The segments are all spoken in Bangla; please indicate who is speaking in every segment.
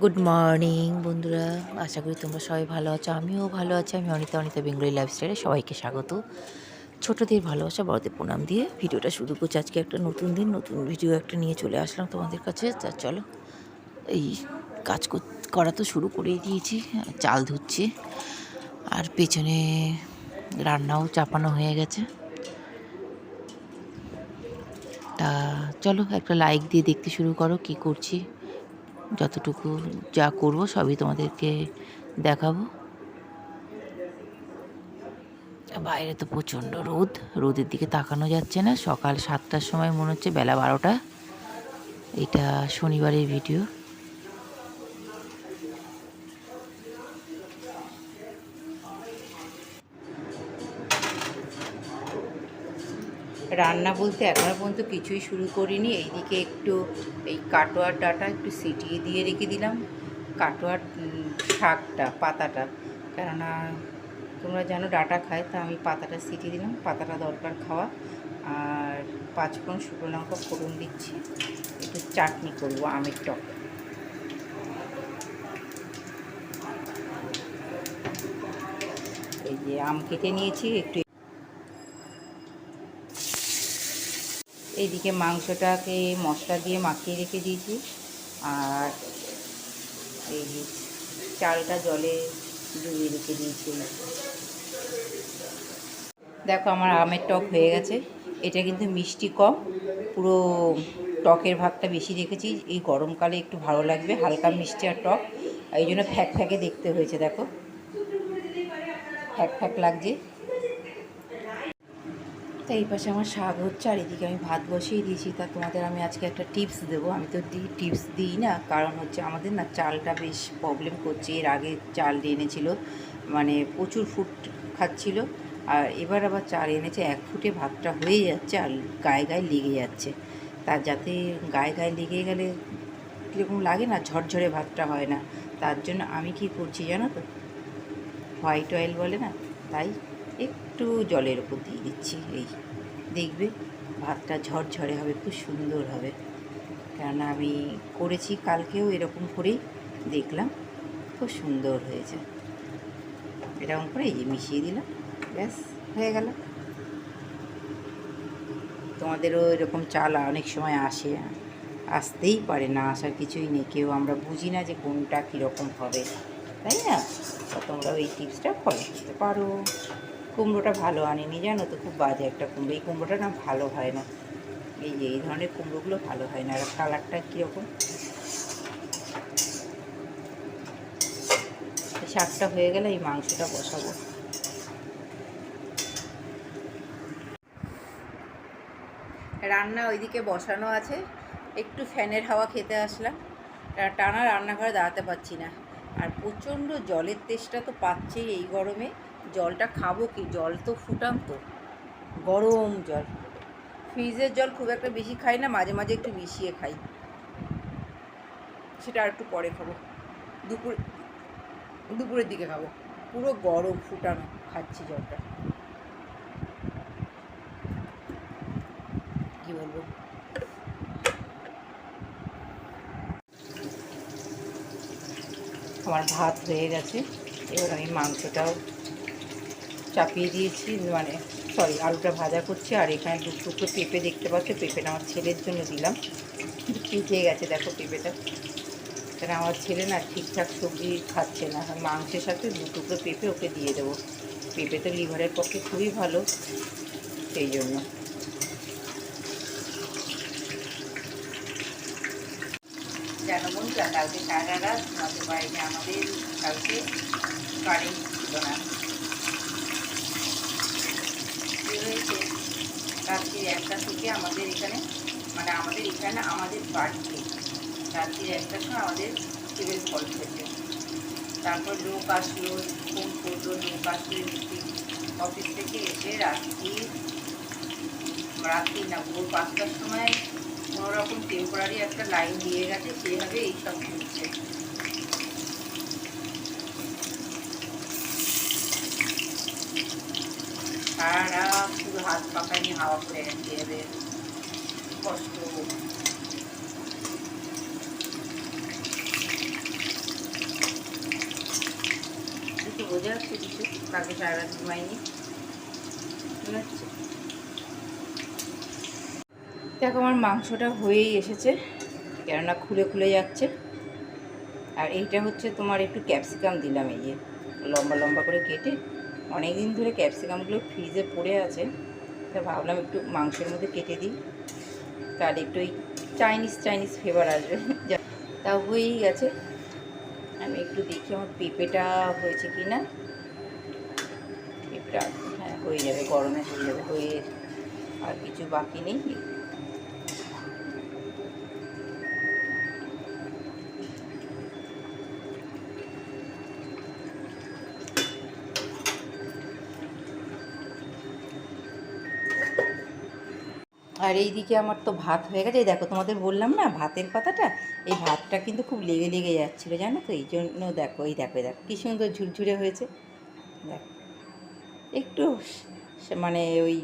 Speaker 1: গুড মর্নিং বন্ধুরা। আশা করি তোমরা সবাই ভালো আছো। আমিও ভালো আছি। আমি অনিতা অনিতা বেঙ্গলি লাইফস্টাইলে সবাইকে স্বাগত। ছোটোদের ভালোবাসা, বড়দের প্রণাম দিয়ে ভিডিওটা শুরু করছি। আজকে একটা নতুন দিন, নতুন ভিডিও একটা নিয়ে চলে আসলাম তোমাদের কাছে। তা চলো, এই কাজ কর- করা তো শুরু করেই দিয়েছি। চাল ধুচ্ছি, আর পেছনে রান্নাও চাপানো হয়ে গেছে। তা চলো, একটা লাইক দিয়ে দেখতে শুরু করো, কি করছি। যতটুকু যা করব সবই তোমাদেরকে দেখাবো। বাইরে তো প্রচণ্ড রোদ, রোদের দিকে তাকানো যাচ্ছে না। সকাল সাতটার সময় মনে হচ্ছে বেলা বারোটা। এটা শনিবারের ভিডিও রান্না বলতে এখনও পর্যন্ত কিছুই শুরু করিনি। এইদিকে একটু এই কাটোয়ার ডাটা একটু সিটিয়ে দিয়ে রেখে দিলাম। কাটোয়ার শাকটা, পাতাটা। কেননা তোমরা জানো ডাটা খায়, তা আমি পাতাটা সিটিয়ে দিলাম। পাতাটা দরকার খাওয়া। আর পাঁচফোড়ন, শুকনো লঙ্কা ফোড়ন দিচ্ছি। একটু চাটনি করব আমের টক। এই যে আম কেটে নিয়েছি, একটু এইদিকে মাংসটাকে মশলা দিয়ে মাখিয়ে রেখে দিয়েছি। আর এই চালটা জলে ডুবিয়ে রেখে দিয়েছি। দেখো আমার আমের টক হয়ে গেছে। এটা কিন্তু মিষ্টি কম, পুরো টকের ভাগটা বেশি রেখেছি। এই গরমকালে একটু ভালো লাগবে, হালকা মিষ্টি আর টক। এই জন্য ফ্যাক ফ্যাকে দেখতে হয়েছে, দেখো। ফ্যাক ফ্যাক লাগছে। তো এই পাশে আমার শাক হচ্ছে, আর এদিকে আমি ভাত বসিয়ে দিয়েছি। তা তোমাদের আমি আজকে একটা টিপস দেবো। আমি তো দিই টিপস দিই না, কারণ হচ্ছে আমাদের না চালটা বেশ প্রবলেম করছে। এর আগে চাল এনেছিল মানে প্রচুর ফুট খাচ্ছিল, আর এবার আবার চাল এনেছে। এক ফুটে ভাতটা হয়ে যাচ্ছে আর গায়ে গায়ে লেগে যাচ্ছে। তার যাতে গায়ে গায়ে লেগে গেলে কীরকম লাগে না, ঝরঝরে ভাতটা হয় না। তার জন্য আমি কি করছি জানো তো? হোয়াইট অয়েল বলে না, তাই একটু জলের উপর দিয়ে দিচ্ছি, এই দেখবে ভাতটা ঝরঝরে হবে, খুব সুন্দর হবে। কেননা আমি করেছি কালকেও এরকম করেই দেখলাম, খুব সুন্দর হয়েছে। এরকম করে এই যে মিশিয়ে দিলাম, ব্যাস হয়ে গেল। তোমাদেরও এরকম চাল অনেক সময় আসে, আসতেই পারে না, আসার কিছুই নেই। কেউ আমরা বুঝি না যে কোনটা কীরকম হবে, তাই না? তা তোমরাও এই টিপসটা ফলো করতে পারো। কুমড়োটা ভালো আনিনি, জানো তো, খুব বাজে একটা কুমড়ো। এই কুমড়োটা না ভালো হয় না। এই যে, এই ধরনের কুমড়োগুলো ভালো হয় না। আর কালারটা কীরকম? শাকটা হয়ে গেলে এই মাংসটা বসাবো। রান্না ওইদিকে বসানো আছে। একটু ফ্যানের হাওয়া খেতে আসলাম। টানা রান্নাঘরে দাঁড়াতে পারছি না। আর প্রচণ্ড জলের তেষ্টা তো পাচ্ছেই এই গরমে। জলটা খাব কি? জল তো ফুটাম তো। গরম জল। ফ্রিজের জল খুব একটা বেশি খাই না, মাঝে মাঝে একটু মিশিয়ে খাই। সেটা আর একটু পরে খাব। দুপুর, দুপুরের দিকে খাব। পুরো গরম ফুটানো খাচ্ছি জলটা। কি বলব? আমার ভাত হয়ে গেছে। এবার আমি মাংসটাও চাপিয়ে দিয়েছি মানে সরি আলুটা ভাজা করছি, আর এখানে দু টুকরো পেঁপে দেখতে পাচ্ছ, পেঁপেটা আমার ছেলের জন্য দিলাম। পেকে গেছে, দেখো পেঁপেটা। কেন আমার ছেলে না ঠিকঠাক সবজি খাচ্ছে না মাংসের সাথে দু টুকরো পেঁপে ওকে দিয়ে দেবো। পেঁপে তো লিভারের পক্ষে খুবই ভালো, সেই জন্য। কালকে সারা রাত আমাদের আমাদের, কালকে ছিল না কি হয়েছে রাত্রি একটা থেকে আমাদের এখানে মানে আমাদের এখানে আমাদের বাড়িতে রাত্রির একটার সময় আমাদের টেবিল ফল হয়েছে তারপর লোক আসলো ফোন করল, লোক আসলো অফিস থেকে এসে রাত্রি রাত্রি না, ভোর পাঁচটার সময় কোনো রকম টেম্পোরারি একটা লাইন দিয়ে গেছে সেইভাবে এইসব ঘুরছে সারা রাত শুধু হাত পাকা নিয়ে হাওয়া করে রেখে যাবে কষ্ট। কিছু বোঝা যাচ্ছে কিছু? কাকে সারা রাত ঘুমাইনি। মনে দেখো, আমার মাংসটা হয়েই এসেছে, কেননা খুলে খুলে যাচ্ছে। আর এইটা হচ্ছে তোমার একটু ক্যাপসিকাম দিলাম এই যে, লম্বা লম্বা করে কেটে অনেক দিন ধরে ক্যাপসিকামগুলো ফ্রিজে পড়ে আছে, তা ভাবলাম একটু মাংসের মধ্যে কেটে দিই। তাহলে একটু ওই চাইনিজ চাইনিজ ফ্লেভার আসবে। তা হয়েই গেছে। আমি একটু দেখি আমার পেঁপেটা হয়েছে কি না পেঁপেটা হ্যাঁ হয়ে যাবে, গরমে হয়ে যাবে, হয়ে আর কিছু বাকি নেই। আর এই দিকে আমার তো ভাত হয়ে গেছে। দেখো, তোমাদের বললাম না ভাতের কথাটা? এই ভাতটা কিন্তু খুব লেগে লেগে যাচ্ছিল, জানো তো? এই জন্য দেখো, এই দেখো দেখো, কী সুন্দর ঝুরঝুরে হয়েছে। দেখো, একটু মানে ওই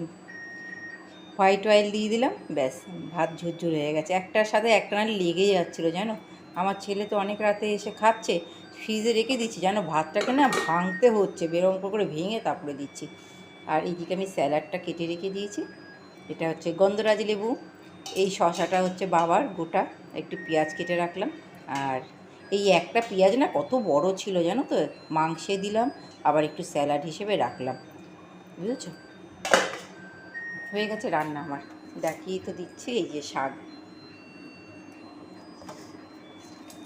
Speaker 1: হোয়াইট অয়েল দিয়ে দিলাম, ব্যাস, ভাত ঝুরঝুর হয়ে গেছে। একটার সাথে একটা না লেগে যাচ্ছিল, জানো? আমার ছেলে তো অনেক রাতে এসে খাচ্ছে, ফ্রিজে রেখে দিচ্ছি, জানো? ভাতটাকে না ভাঙতে হচ্ছে বেরম করে ভেঙে তারপরে দিচ্ছি। আর এইদিকে আমি স্যালাডটা কেটে রেখে দিয়েছি। এটা হচ্ছে গন্ধরাজ লেবু। এই শশাটা হচ্ছে বাবার গোটা। একটু পেঁয়াজ কেটে রাখলাম। আর এই একটা পেঁয়াজ না কত বড় ছিল জানো তো? মাংসে দিলাম, আবার একটু স্যালাড হিসেবে রাখলাম। বুঝেছ? হয়ে গেছে রান্না আমার। দেখিয়ে তো দিচ্ছি, এই যে শাক।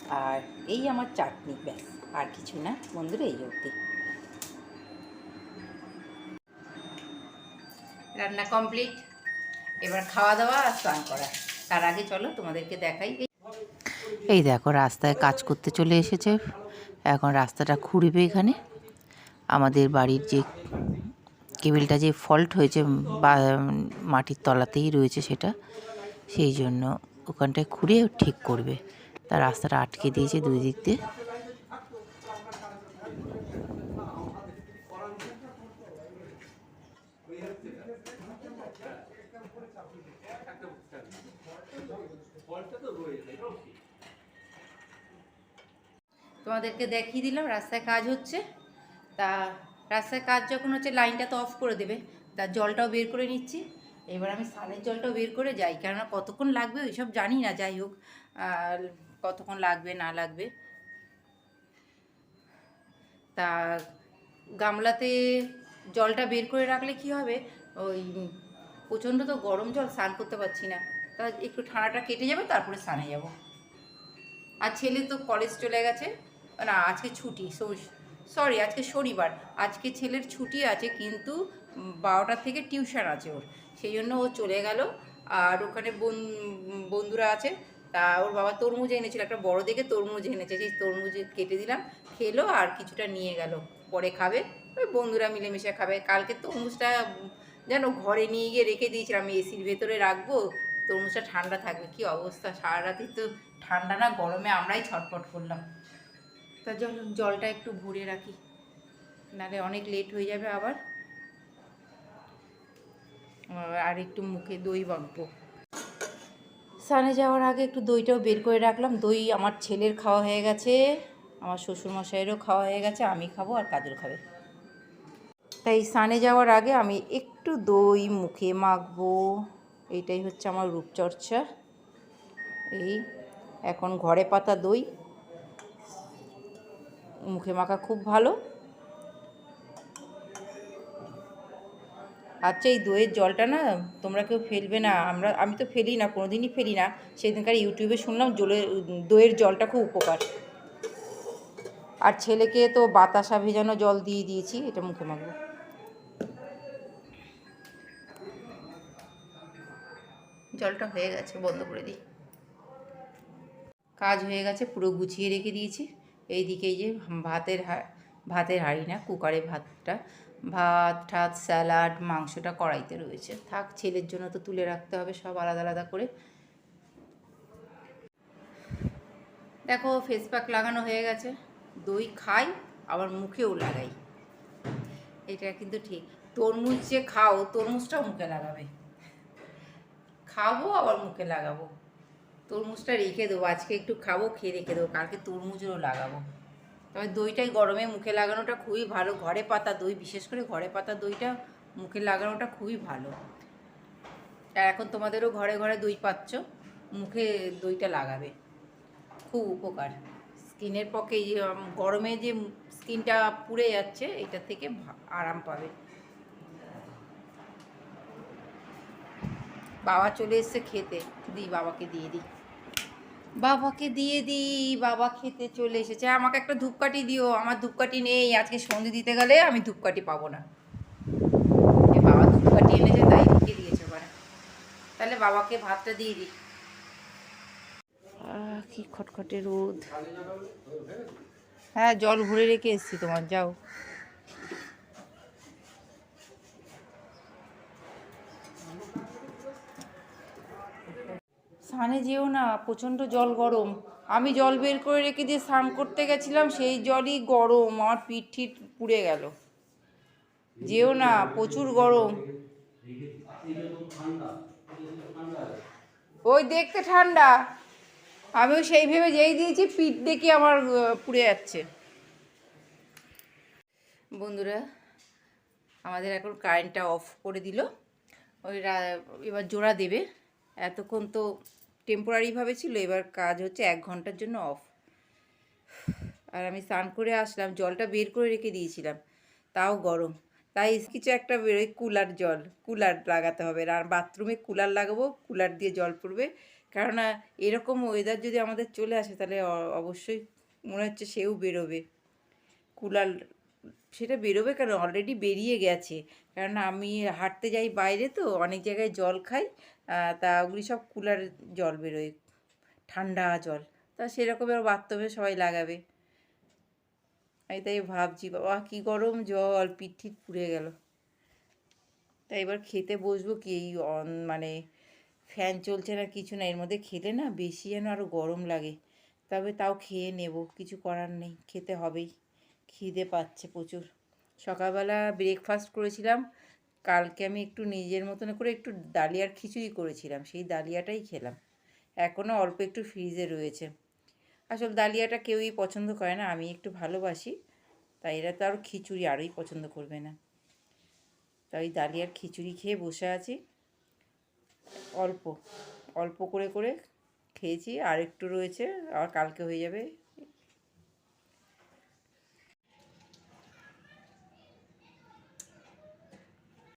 Speaker 1: আর এই আমার চাটনি, ব্যাস। আর কিছু না বন্ধুরা, এই অবধি। রান্না কমপ্লিট। এবার খাওয়া দাওয়া আর স্নান করা। তার আগে চলো তোমাদেরকে দেখাই এই দেখো, রাস্তায় কাজ করতে চলে এসেছে। এখন রাস্তাটা খুঁড়বে এখানে। আমাদের বাড়ির যে কেবিলটা যে ফল্ট হয়েছে, বা মাটির তলাতেই রয়েছে সেটা, সেই জন্য ওখানটায় খুঁড়ে ঠিক করবে। তার রাস্তাটা আটকে দিয়েছে দুই দিক দিয়ে। তোমাদেরকে দেখিয়ে দিলাম, রাস্তায় কাজ হচ্ছে। তা রাস্তায় কাজ যখন হচ্ছে, লাইনটা তো অফ করে দেবে। তা জলটাও বের করে নিচ্ছি। এবার আমি স্নানের জলটাও বের করে যাই, কেননা কতক্ষণ লাগবে ওইসব জানি না, যাই হোক। কতক্ষণ লাগবে, না লাগবে। তা গামলাতে জলটা বের করে রাখলে কি হবে? ওই প্রচণ্ড তো গরম জল, স্নান করতে পারছি না। তা একটু ঠান্ডাটা কেটে যাবে, তারপরে স্নানে যাব। আর ছেলে তো কলেজ চলে গেছে। না আজকে ছুটি সরি আজকে শনিবার। আজকে ছেলের ছুটি আছে কিন্তু উম, বারোটার থেকে টিউশন আছে ওর। সেই জন্য ও চলে গেল। আর ওখানে বন- বন্ধুরা আছে তা ওর বাবা তরমুজ এনেছিল একটা বড় দেখে তরমুজ এনেছে। সেই তরমুজ কেটে দিলাম খেলো আর কিছুটা নিয়ে গেল। পরে খাবে ওই বন্ধুরা মিলেমিশে খাবে। কালকে তরমুজটা যেন ঘরে নিয়ে গিয়ে রেখে দিয়েছিলাম এসির ভেতরে রাখব তরমুজটা ঠান্ডা থাকবে। কি অবস্থা? সারা রাতই তো ঠান্ডা না গরমে আমরাই ছটফট করলাম। তা জল, জলটা একটু ভরে রাখি। নাহলে অনেক লেট হয়ে যাবে আবার। আর একটু মুখে দই মাখবো স্নানে যাওয়ার আগে একটু দইটাও বের করে রাখলাম। দই আমার ছেলের খাওয়া হয়ে গেছে, আমার শ্বশুরমশাইয়েরও খাওয়া হয়ে গেছে, আমি খাব আর কাজল খাবে। তাই স্নানে যাওয়ার আগে আমি একটু দই মুখে মাখবো। এইটাই হচ্ছে আমার রূপচর্চা। এই, এখন ঘরে পাতা দই মুখে মাখা খুব ভালো। আচ্ছা এই দইয়ের জলটা না তোমরা কেউ ফেলবে না। আমরা, আমি তো ফেলি না, কোনোদিনই ফেলি না। সেদিনকার ইউটিউবে শুনলাম জলের দইয়ের জলটা খুব উপকার। আর ছেলেকে তো বাতাসা ভেজানো জল দিয়ে দিয়েছি, এটা মুখে মাখবো। জলটা হয়ে গেছে, বন্ধ করে দিই। কাজ হয়ে গেছে, পুরো গুছিয়ে রেখে দিয়েছি। এই যে ভাতের ভাতের হাঁড়ি না, কুকারে ভাতটা, ভাত ঠাত স্যালাড, মাংসটা কড়াইতে রয়েছে। থাক, ছেলের জন্য তো তুলে রাখতে হবে সব আলাদা আলাদা করে। দেখো ফেস প্যাক লাগানো হয়ে গেছে। দই খাই, আবার মুখেও লাগাই। এটা কিন্তু ঠিক। তরমুজ যে খাও, তরমুজটাও মুখে লাগাবে। খাব, আবার মুখে লাগাবো। তরমুজটা রেখে দেবো। আজকে একটু খাব, খেয়ে রেখে দেবো। কালকে তরমুজও লাগাবো। তবে দইটাই গরমে মুখে লাগানোটা খুবই ভালো। ঘরে পাতা দই, বিশেষ করে ঘরে পাতা দইটা মুখে লাগানোটা খুবই ভালো। আর এখন তোমাদেরও ঘরে ঘরে দই পাচ্ছ, মুখে দইটা লাগাবে। খুব উপকার। স্কিনের পক্ষে গরমে যে স্কিনটা পুড়ে যাচ্ছে, এটা থেকে আরাম পাবে। বাবা চলে এসছে খেতে। দিই বাবাকে দিয়ে দিই। বাবাকে দিয়ে দিই বাবা খেতে চলে এসেছে। আমাকে একটা ধূপকাঠি দিও আমার ধূপকাঠি নেই আজকে সন্ধে দিতে গেলে আমি ধূপকাঠি পাবো না। বাবা ধূপকাঠি এনেছে তাই দিকে দিয়েছে ওখানে তাহলে বাবাকে ভাতটা দিয়ে দিই। কি খটখটে রোদ। হ্যাঁ জল ভরে রেখে এসছি তোমার যাও। স্নানে যেও না, প্রচণ্ড জল গরম। আমি জল বের করে রেখে দিয়ে স্নান করতে গেছিলাম, সেই জলই গরম, আমার পিঠ ঠিট পুড়ে গেল। যেও না, প্রচুর গরম। ওই দেখতে ঠান্ডা। আমিও সেই ভেবে যেই দিয়েছি, পিঠ দেখে আমার পুড়ে যাচ্ছে। বন্ধুরা, আমাদের এখন কারেন্টটা অফ করে দিল। ওই এবার জোড়া দেবে। এতক্ষণ তো টেম্পোরারিভাবে ছিল, এবার কাজ হচ্ছে এক ঘণ্টার জন্য অফ আর আমি স্নান করে আসলাম, জলটা বের করে রেখে দিয়েছিলাম, তাও গরম। তাই কিছু একটা বেরোয় কুলার জল, কুলার লাগাতে হবে। আর বাথরুমে কুলার লাগাবো, কুলার দিয়ে জল পড়বে। কেননা এরকম ওয়েদার যদি আমাদের চলে আসে, তাহলে অবশ্যই মনে হচ্ছে সেও বেরোবে। কুলার, সেটা বেরোবে কেন? অলরেডি বেরিয়ে গেছে। কারণ আমি হাঁটতে যাই বাইরে তো, অনেক জায়গায় জল খাই তা ওগুলি সব কুলার জল বেরোয়, ঠান্ডা জল। তা সেরকমের বাথরুমে সবাই লাগাবে। আমি তাই ভাবছি, বাবা কী গরম জল, পিঠ ঠিট পুড়ে গেল। তাই এবার খেতে বসবো কি, এই অন- মানে ফ্যান চলছে না কিছু না, এর মধ্যে খেলে না বেশি যেন আরও গরম লাগে। তবে তাও খেয়ে নেব, কিছু করার নেই, খেতে হবেই। খিদে পাচ্ছে প্রচুর। সকালবেলা ব্রেকফাস্ট করেছিলাম কালকে আমি একটু নিজের মতন করে একটু ডালিয়ার খিচুড়ি করেছিলাম, সেই ডালিয়াটাই খেলাম। এখনও অল্প একটু ফ্রিজে রয়েছে। আসল ডালিয়াটা কেউই পছন্দ করে না, আমি একটু ভালোবাসি, তাই এরা তো আরও খিচুড়ি আরোই পছন্দ করবে না। তাই ডালিয়ার খিচুড়ি খেয়ে বসে আছি। অল্প অল্প করে করে খেয়েছি আর একটু রয়েছে আর কালকে হয়ে যাবে